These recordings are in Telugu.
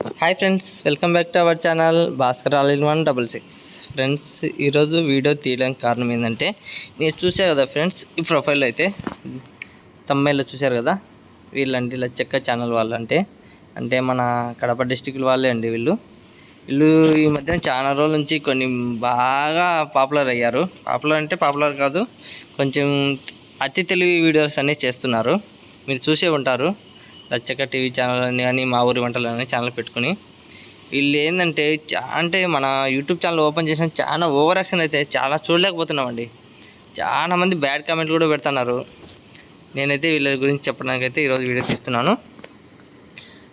Hi friends welcome back to our channel Bhaskar all in one double six friends ఈరోజు వీడియో తీయడానికి కారణం ఏంటంటే మీరు చూశారు కదా ఫ్రెండ్స్ ఈ ప్రొఫైల్ అయితే తమ్మాయిలో చూశారు కదా వీళ్ళంటే ఇలా చెక్క ఛానల్ వాళ్ళు అంటే అంటే మన కడప డిస్టిక్ వాళ్ళే అండి వీళ్ళు. వీళ్ళు ఈ మధ్యన చాలా రోజుల నుంచి కొన్ని బాగా పాపులర్ అయ్యారు. పాపులర్ అంటే పాపులర్ కాదు కొంచెం అతి తెలివి వీడియోస్ అనేవి చేస్తున్నారు. మీరు చూసే ఉంటారు. లచ్చక్క టీవీ ఛానల్ అని కానీ మా ఊరి వంటలు అని ఛానల్ పెట్టుకుని వీళ్ళు ఏంటంటే చా అంటే మన యూట్యూబ్ ఛానల్ ఓపెన్ చేసిన చాలా ఓవర్ యాక్షన్ అయితే చాలా చూడలేకపోతున్నామండి. చాలా మంది బ్యాడ్ కామెంట్లు కూడా పెడుతున్నారు. నేనైతే వీళ్ళ గురించి చెప్పడానికి అయితే ఈరోజు వీడియో తీస్తున్నాను.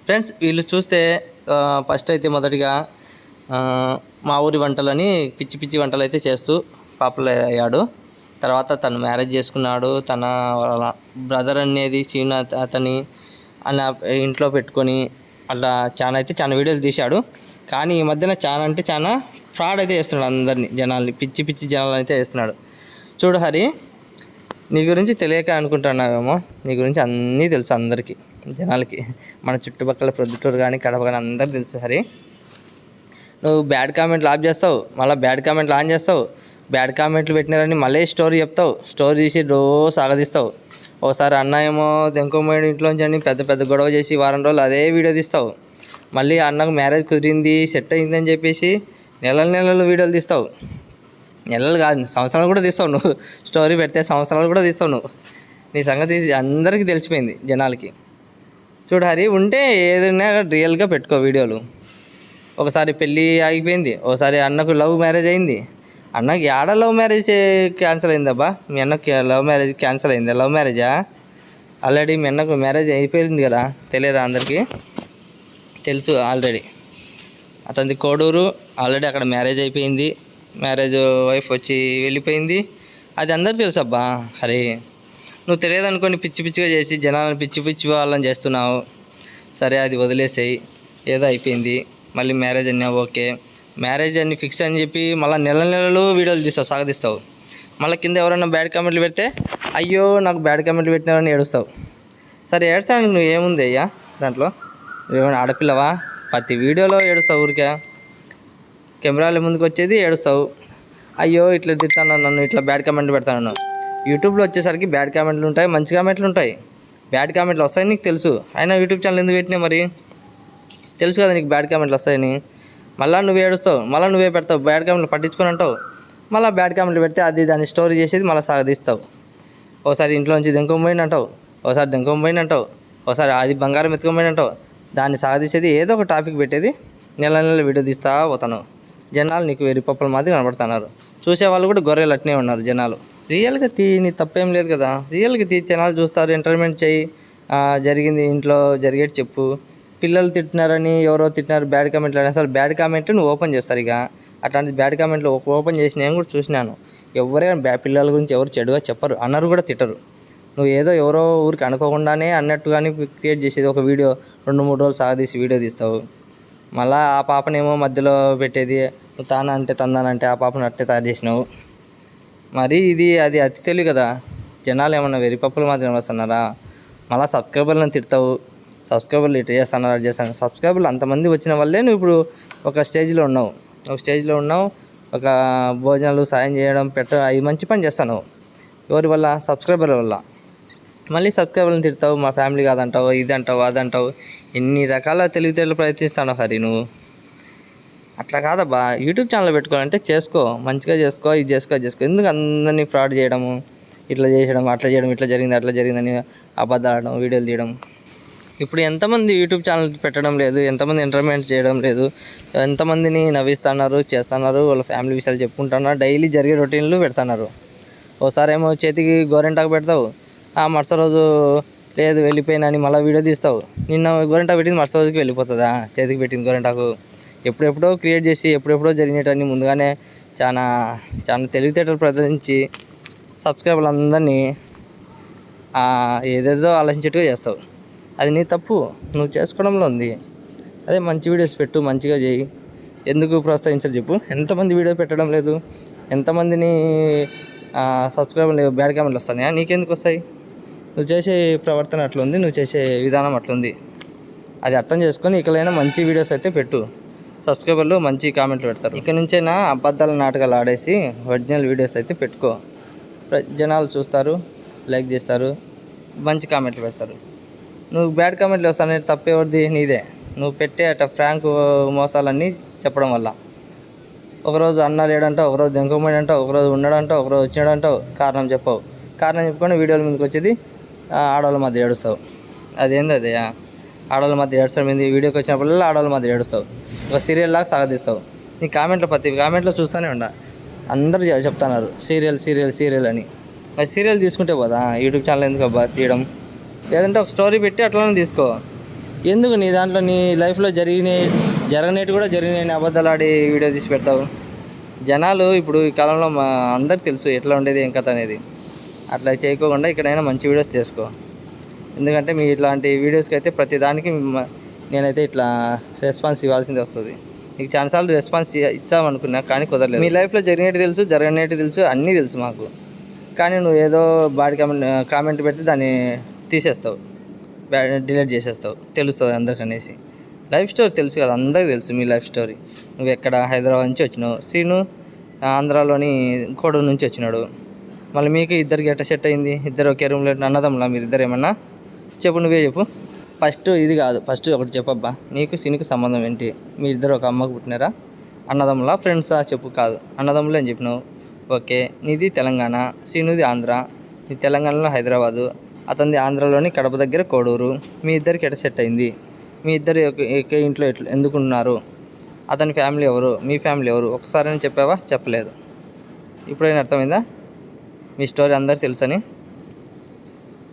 ఫ్రెండ్స్ వీళ్ళు చూస్తే ఫస్ట్ అయితే మొదటిగా మా ఊరి వంటలని పిచ్చి పిచ్చి వంటలు అయితే చేస్తూ పాపులర్ అయ్యాడు. తర్వాత తను మ్యారేజ్ చేసుకున్నాడు. తన బ్రదర్ అనేది సీన్ అతని అన్న ఇంట్లో పెట్టుకొని అట్లా చాలా అయితే చాలా వీడియోలు తీశాడు. కానీ ఈ మధ్యన చాలా అంటే చాలా ఫ్రాడ్ అయితే చేస్తున్నాడు అందరినీ జనాల్ని పిచ్చి పిచ్చి జనాలు అయితే చేస్తున్నాడు. చూడు హరి నీ గురించి తెలియక అనుకుంటున్నావేమో నీ గురించి అన్నీ తెలుసు అందరికీ జనాలకి. మన చుట్టుపక్కల ప్రొద్దుటూరు కానీ కడప కానీ అందరికీ తెలుసు హరి. నువ్వు బ్యాడ్ కామెంట్లు ఆఫ్ చేస్తావు మళ్ళీ బ్యాడ్ కామెంట్లు ఆన్ చేస్తావు. బ్యాడ్ కామెంట్లు పెట్టినారని మళ్ళీ స్టోరీ చెప్తావు స్టోరీ తీసి రోజు సాగదీస్తావు. ఒకసారి అన్న ఏమో దెంకోమోడి ఇంట్లోంచి అని పెద్ద పెద్ద గొడవ చేసి వారం రోజులు అదే వీడియో తీస్తావు. మళ్ళీ అన్నకు మ్యారేజ్ కుదిరింది సెట్ అయిందని చెప్పేసి నెలల నెలలు వీడియోలు తీస్తావు. నెలలు కాదు సంవత్సరాలు కూడా తీస్తావు నువ్వు. స్టోరీ పెడితే సంవత్సరాలు కూడా తీస్తావు నువ్వు. నీ సంగతి అందరికీ తెలిసిపోయింది జనాలకి. చూడు హరి ఉంటే ఏదైనా రియల్గా పెట్టుకో వీడియోలు. ఒకసారి పెళ్ళి ఆగిపోయింది ఒకసారి అన్నకు లవ్ మ్యారేజ్ అయింది. అన్నకి ఆడ లవ్ మ్యారేజ్ క్యాన్సిల్ అయిందబ్బా. మీ అన్నకి లవ్ మ్యారేజ్ క్యాన్సిల్ అయింది? లవ్ మ్యారేజా? ఆల్రెడీ మీ అన్నకు మ్యారేజ్ అయిపోయింది కదా తెలియదా అందరికీ? తెలుసు ఆల్రెడీ. అతనిది కోడూరు ఆల్రెడీ అక్కడ మ్యారేజ్ అయిపోయింది. మ్యారేజ్ వైఫ్ వచ్చి వెళ్ళిపోయింది. అది అందరికి తెలుసు అబ్బా హరి నువ్వు తెలియదు అనుకొని పిచ్చి పిచ్చిగా చేసి జనాలను పిచ్చి పిచ్చి వాళ్ళని చేస్తున్నావు. సరే అది వదిలేసేయి. ఏదో అయిపోయింది. మళ్ళీ మ్యారేజ్ అన్నా ఓకే. మ్యారేజ్ అని ఫిక్స్ అని చెప్పి మళ్ళీ నెల నెలలు వీడియోలు తీస్తావు సాగదీస్తావు. మళ్ళీ కింద ఎవరైనా బ్యాడ్ కామెంట్లు పెడితే అయ్యో నాకు బ్యాడ్ కామెంట్లు పెట్టినారని ఏడుస్తావు. సరే ఏడుస్తానికి నువ్వు ఏముంది అయ్యా దాంట్లో? ఏమైనా ఆడపిల్లవా? ప్రతి వీడియోలో ఏడుస్తావు ఊరికే. కెమెరాల ముందుకు వచ్చేది ఏడుస్తావు. అయ్యో ఇట్లా తిట్టాను నన్ను ఇట్లా బ్యాడ్ కామెంట్లు పెడతాను యూట్యూబ్లో వచ్చేసరికి బ్యాడ్ కామెంట్లు ఉంటాయి మంచి కామెంట్లు ఉంటాయి. బ్యాడ్ కామెంట్లు వస్తాయని నీకు తెలుసు. అయినా యూట్యూబ్ ఛానల్ ఎందుకు పెట్టినా మరి? తెలుసు కదా నీకు బ్యాడ్ కామెంట్లు వస్తాయని. మళ్ళీ నువ్వు ఏడుస్తావు మళ్ళీ నువ్వే పెడతావు బ్యాడ్ కామెంట్లు పట్టించుకొని అంటావు మళ్ళీ బ్యాడ్ కామెంట్లు పెడితే అది దాన్ని స్టోరీ చేసేది మళ్ళీ సాగదీస్తావు. ఒకసారి ఇంట్లోంచి దింకొని అంటావు ఒకసారి దెంకొపోయింది అంటావు ఒకసారి అది బంగారం ఎత్తుకొని అంటావు. దాన్ని సాగదీసేది ఏదో ఒక టాపిక్ పెట్టేది నెల నెల వీడియో తీస్తా పోతాను. జనాలు నీకు వెరి పప్పుల మాదిరి కనబడుతున్నారు. చూసే వాళ్ళు కూడా గొర్రెలు అట్నే ఉన్నారు జనాలు. రియల్గా తీ నీ తప్పేం లేదు కదా. రియల్గా తీ జనాలు చూస్తారు ఎంటర్టైన్మెంట్ చేయి. జరిగింది ఇంట్లో జరిగేటి చెప్పు. పిల్లలు తిట్టినారని ఎవరో తిట్టినారు బ్యాడ్ కామెంట్లు అని. అసలు బ్యాడ్ కామెంట్లు నువ్వు ఓపెన్ చేస్తారు ఇక. అట్లాంటి బ్యాడ్ కామెంట్లు ఓపెన్ చేసి నేను కూడా చూసినాను. ఎవరైనా బ్యా పిల్లల గురించి ఎవరు చెడుగా చెప్పరు అన్నారు కూడా తిట్టరు. నువ్వు ఏదో ఎవరో ఊరికి అనుకోకుండానే అన్నట్టుగానే క్రియేట్ చేసేది. ఒక వీడియో రెండు మూడు రోజులు సాగదీసి వీడియో తీస్తావు. మళ్ళా ఆ పాపనేమో మధ్యలో పెట్టేది నువ్వు తాన అంటే తందానంటే ఆ పాపను అట్టే తయారు చేసినావు. మరి ఇది అది అతి తెలివి కదా. జనాలు ఏమన్నా వెరిపప్పులు మాత్రం వస్తున్నారా? మళ్ళీ సబ్స్క్రైబర్లను తిడతావు. సబ్స్క్రైబర్లు ఇటు చేస్తాను అలా చేస్తాను సబ్స్క్రైబర్లు అంతమంది వచ్చిన వల్లే నువ్వు ఇప్పుడు ఒక స్టేజ్లో ఉన్నావు. ఒక స్టేజ్లో ఉన్నావు ఒక భోజనాలు సాయం చేయడం పెట్ట అది మంచి పని చేస్తాను. ఎవరి వల్ల? సబ్స్క్రైబర్ల వల్ల. మళ్ళీ సబ్స్క్రైబర్లను తిడతావు మా ఫ్యామిలీ కాదంటావు ఇది అంటావు అది అంటావు ఎన్ని రకాల తెలివితేటలు ప్రయత్నిస్తాను హరి నువ్వు. అట్లా కాదబ్బా. యూట్యూబ్ ఛానల్ పెట్టుకోవాలంటే చేసుకో. మంచిగా చేసుకో ఇది చేసుకో చేసుకో. ఎందుకు అందరినీ ఫ్రాడ్ చేయడము? ఇట్లా చేయడం అట్లా చేయడం ఇట్లా జరిగింది అట్లా జరిగిందని అబద్ధాలు ఆడడం వీడియోలు తీయడం. ఇప్పుడు ఎంతమంది యూట్యూబ్ ఛానల్ పెట్టడం లేదు ఎంతమంది ఎంటర్టైన్మెంట్ చేయడం లేదు ఎంతమందిని నవ్విస్తున్నారు చేస్తున్నారు వాళ్ళ ఫ్యామిలీ విషయాలు చెప్పుకుంటున్నారు డైలీ జరిగే రొటీన్లు పెడుతున్నారు. ఓసారి ఏమో చేతికి గోరెంటాకు పెడతావు ఆ మరుస రోజు లేదు వెళ్ళిపోయినని మళ్ళీ వీడియో తీస్తావు. నిన్న గోరెంటాకు పెట్టింది మరుస రోజుకి వెళ్ళిపోతుందా? చేతికి పెట్టింది గోరెంటాకు. ఎప్పుడెప్పుడో క్రియేట్ చేసి ఎప్పుడెప్పుడో జరిగేటన్ని ముందుగానే చాలా చాలా తెలివితేటలు ప్రదర్శించి సబ్స్క్రైబర్లందరినీ ఏదేదో ఆలోచించేట్టుగా చేస్తావు. అది నీ తప్పు నువ్వు చేసుకోవడంలో ఉంది. అదే మంచి వీడియోస్ పెట్టు మంచిగా చేయి. ఎందుకు ప్రోత్సహించాలి చెప్పు? ఎంతమంది వీడియో పెట్టడం లేదు? ఎంతమందిని సబ్స్క్రైబర్లు బ్యాడ్ కామెంట్లు వస్తాయా నీకెందుకు వస్తాయి? నువ్వు చేసే ప్రవర్తన అట్లుంది నువ్వు చేసే విధానం అట్లుంది. అది అర్థం చేసుకొని ఇకలైనా మంచి వీడియోస్ అయితే పెట్టు. సబ్స్క్రైబర్లు మంచి కామెంట్లు పెడతారు. ఇక నుంచైనా అబద్ధాల నాటకాలు ఆడేసి ఒరిజినల్ వీడియోస్ అయితే పెట్టుకో. జనాలు చూస్తారు లైక్ చేస్తారు మంచి కామెంట్లు పెడతారు. నువ్వు బ్యాడ్ కామెంట్లు వస్తానే తప్పేవద్ది నీదే. నువ్వు పెట్టే అట ఫ్రాంక్ మోసాలన్నీ చెప్పడం వల్ల. ఒకరోజు అన్న లేడంటావు ఒకరోజు దెంకమేడంటావు ఒకరోజు ఉన్నాడంటావు ఒకరోజు వచ్చినాడంటావు కారణం చెప్పవు. కారణం చెప్పుకొని వీడియోల మీదకి వచ్చేది ఆడవాళ్ళ మధ్య ఏడుస్తావు. అదేంది అదే? ఆడవాళ్ళ మధ్య ఏడుస్తావు మీద వీడియోకి వచ్చినప్పుడల్లా ఆడవాళ్ళ మధ్య ఏడుస్తావు. ఒక సీరియల్ లాగా సాగదీస్తావు. నీ కామెంట్లో ప్రతి కామెంట్లో చూస్తూనే ఉండ. అందరూ చెప్తున్నారు సీరియల్ సీరియల్ సీరియల్ అని. మరి సీరియల్ తీసుకుంటే పోదా? యూట్యూబ్ ఛానల్ ఎందుకు అబ్బా తీయడం? లేదంటే ఒక స్టోరీ పెట్టి అట్లానే తీసుకో. ఎందుకు నీ దాంట్లో నీ లైఫ్లో జరిగిన జరగనేటి కూడా జరిగిన అబద్ధాలు ఆడి వీడియో తీసి పెడతావు? జనాలు ఇప్పుడు ఈ కాలంలో మా అందరికి తెలుసు ఎట్లా ఉండేది ఏం కథ అనేది. అట్లా చేయకోకుండా ఇక్కడైనా మంచి వీడియోస్ చేసుకో ఎందుకంటే మీ ఇట్లాంటి వీడియోస్కి అయితే ప్రతి దానికి నేనైతే ఇట్లా రెస్పాన్స్ ఇవ్వాల్సింది వస్తుంది. నీకు చాలాసార్లు రెస్పాన్స్ ఇచ్చామనుకున్నా కానీ కుదరలేదు. మీ లైఫ్లో జరిగినట్టు తెలుసు జరగనేటి తెలుసు అన్నీ తెలుసు మాకు. కానీ నువ్వు ఏదో బాడీ కామెంట్ కామెంట్ పెడితే దాన్ని తీసేస్తావు. డిలీట్ చేసేస్తావు. తెలుస్తుంది అందరికి అనేసి లైఫ్ స్టోరీ తెలుసు కదా అందరికీ తెలుసు మీ లైఫ్ స్టోరీ. నువ్వు ఎక్కడ హైదరాబాద్ నుంచి వచ్చినావు? సీను ఆంధ్రాలోని కోడూరు నుంచి వచ్చినాడు. మళ్ళీ మీకు ఇద్దరికి ఎట్ట సెట్ అయింది? ఇద్దరు ఒకే రూమ్లో అన్నదమ్ములా? మీరు ఇద్దరు ఏమన్నా? చెప్పు నువ్వే చెప్పు. ఫస్ట్ ఇది కాదు. ఫస్ట్ ఒకటి చెప్పబ్బా. నీకు సీనుకు సంబంధం ఏంటి? మీ ఇద్దరు ఒక అమ్మకు పుట్టినారా? అన్నదమ్ములా? ఫ్రెండ్సా? చెప్పు కాదు. అన్నదమ్ములు అని చెప్పినావు? ఓకే. నీది తెలంగాణ సీనుది ఆంధ్ర. నీ తెలంగాణలో హైదరాబాదు. అతనిది ఆంధ్రలోని కడప దగ్గర కోడూరు. మీ ఇద్దరికి ఎట సెట్ అయింది? మీ ఇద్దరు ఒకే ఇంట్లో ఎట్లా ఎందుకున్నారు? అతని ఫ్యామిలీ ఎవరు? మీ ఫ్యామిలీ ఎవరు? ఒక్కసారైనా చెప్పావా? చెప్పలేదు. ఇప్పుడైనా అర్థమైందా? మీ స్టోరీ అందరు తెలుసని?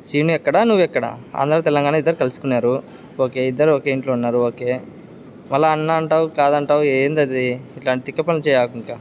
సీను ఎక్కడ? నువ్వు ఎక్కడ? ఆంధ్ర తెలంగాణ ఇద్దరు కలుసుకున్నారు. ఓకే ఇద్దరు ఒకే ఇంట్లో ఉన్నారు. ఓకే. మళ్ళీ అన్న అంటావు కాదంటావు ఏంది అది ఇట్లాంటి తిక్క పనులు చేయకు ఇంకా.